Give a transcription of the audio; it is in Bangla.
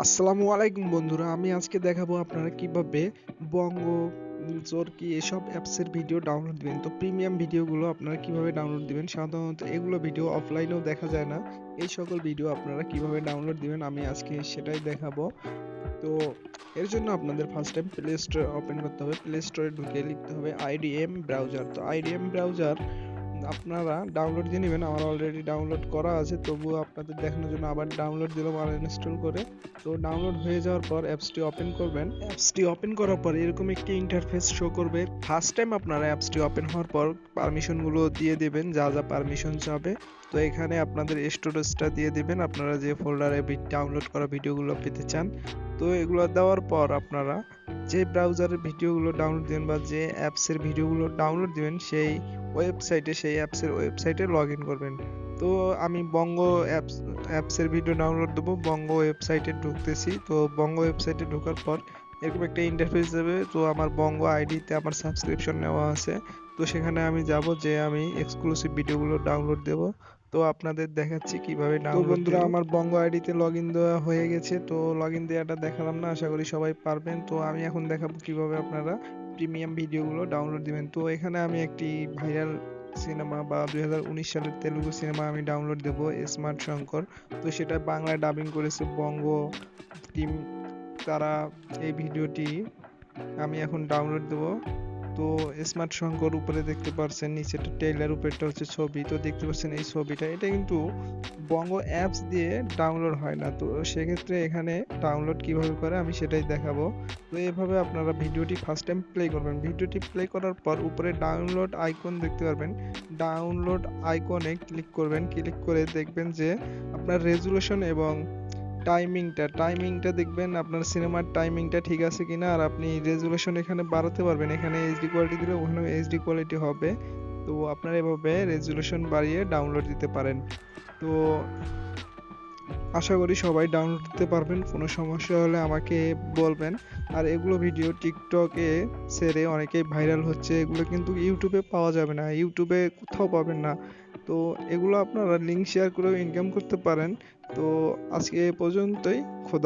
আসসালামু আলাইকুম বন্ধুরা, আমি আজকে দেখাবো আপনারা কীভাবে বঙ্গ চরকি এসব অ্যাপসের ভিডিও ডাউনলোড দিবেন। তো প্রিমিয়াম ভিডিওগুলো আপনারা কীভাবে ডাউনলোড দিবেন? সাধারণত এগুলো ভিডিও অফলাইনেও দেখা যায় না। এই সকল ভিডিও আপনারা কীভাবে ডাউনলোড দিবেন? আমি আজকে সেটাই দেখাবো। তো এর জন্য আপনাদের first time play store open করতে হবে। প্লে স্টোরে ঢুকে লিখতে হবে আইডিএম ব্রাউজার তো আইডিএম ব্রাউজার আপনারা ডাউনলোড দিয়ে নেবেন, আমার অলরেডি ডাউনলোড করা আছে, তবুও আপনাদের দেখানোর জন্য আবার ডাউনলোড দিলাম আর ইনস্টল করে। তো ডাউনলোড হয়ে যাওয়ার পর অ্যাপসটি ওপেন করবেন। অ্যাপসটি ওপেন করার পর এরকম একটি ইন্টারফেস শো করবে। ফার্স্ট টাইম আপনারা অ্যাপসটি ওপেন হওয়ার পর পারমিশনগুলো দিয়ে দেবেন, যা যা পারমিশন চাবে। তো এখানে আপনাদের স্টোরেজটা দিয়ে দিবেন, আপনারা যে ফোল্ডারে ডাউনলোড করা ভিডিওগুলো পেতে চান। তো এগুলো দেওয়ার পর আপনারা যে ব্রাউজারের ভিডিওগুলো ডাউনলোড দিবেন বা যে অ্যাপসের ভিডিওগুলো ডাউনলোড দিবেন, সেই ওয়েবসাইটে সেই অ্যাপসের ওয়েবসাইটে লগ ইন করবেন। তো আমি বঙ্গ অ্যাপস অ্যাপসের ভিডিও ডাউনলোড দেবো। বঙ্গ ওয়েবসাইটে ঢুকতেছি। তো বঙ্গ ওয়েবসাইটে ঢোকার পর এরকম একটা ইন্টারফেস দেবে। তো আমার বঙ্গ আইডিতে আমার সাবস্ক্রিপশন নেওয়া আছে। তো সেখানে আমি যাব যে আমি এক্সক্লুসিভ ভিডিওগুলো ডাউনলোড দেব। তো আপনাদের দেখাচ্ছি কীভাবে ডাউনলোড বন্ধুরা আমার বঙ্গ আইডিতে লগ ইন দেওয়া হয়ে গেছে। তো লগ ইন দেওয়াটা দেখালাম না আশা করি সবাই পারবেন। তো আমি এখন দেখাবো কীভাবে আপনারা প্রিমিয়াম ভিডিওগুলো ডাউনলোড দিবেন। তো এখানে আমি একটি ভাইরাল সিনেমা বা দু হাজার উনিশ সালের তেলুগু সিনেমা আমি ডাউনলোড দেব স্মার্ট শঙ্কর তো সেটা বাংলায় ডাবিং করেছে বঙ্গ টিম তারা এই ভিডিওটি আমি এখন ডাউনলোড দেব। তো স্মার্ট শঙ্কর উপরে দেখতে পাচ্ছেন নিচেটা টেইলার উপরেটা হচ্ছে ছবি। তো দেখতে পাচ্ছেন এই ছবিটা, এটা কিন্তু বঙ্গ অ্যাপস দিয়ে ডাউনলোড হয় না। তো সেক্ষেত্রে এখানে ডাউনলোড কীভাবে করে আমি সেটাই দেখাবো। তো এভাবে আপনারা ভিডিওটি ফার্স্ট টাইম প্লে করবেন। ভিডিওটি প্লে করার পর উপরে ডাউনলোড আইকন দেখতে পারবেন। ডাউনলোড আইকনে ক্লিক করবেন। ক্লিক করে দেখবেন যে আপনার রেজুলেশন এবং টাইমিংটা টাইমিংটা দেখবেন আপনার সিনেমার টাইমিংটা ঠিক আছে কিনা আর আপনি রেজুলেশন এখানে বাড়াতে পারবেন। এখানে এইচডি কোয়ালিটি দিলে ওখানে এইচডি কোয়ালিটি হবে। তো আপনারা এভাবে রেজুলেশন বাড়িয়ে ডাউনলোড দিতে পারেন। তো আশা করি সবাই ডাউনলোড দিতে পারবেন, কোনো সমস্যা হলে আমাকে বলবেন। আর এগুলো ভিডিও টিকটকে ছেড়ে অনেকেই ভাইরাল হচ্ছে, এগুলো কিন্তু ইউটিউবে পাওয়া যাবে না। ইউটিউবে কোথাও পাবেন না। তো এগুলো আপনারা লিঙ্ক শেয়ার করেও ইনকাম করতে পারেন। তো আজকে এ পর্যন্তই খোদা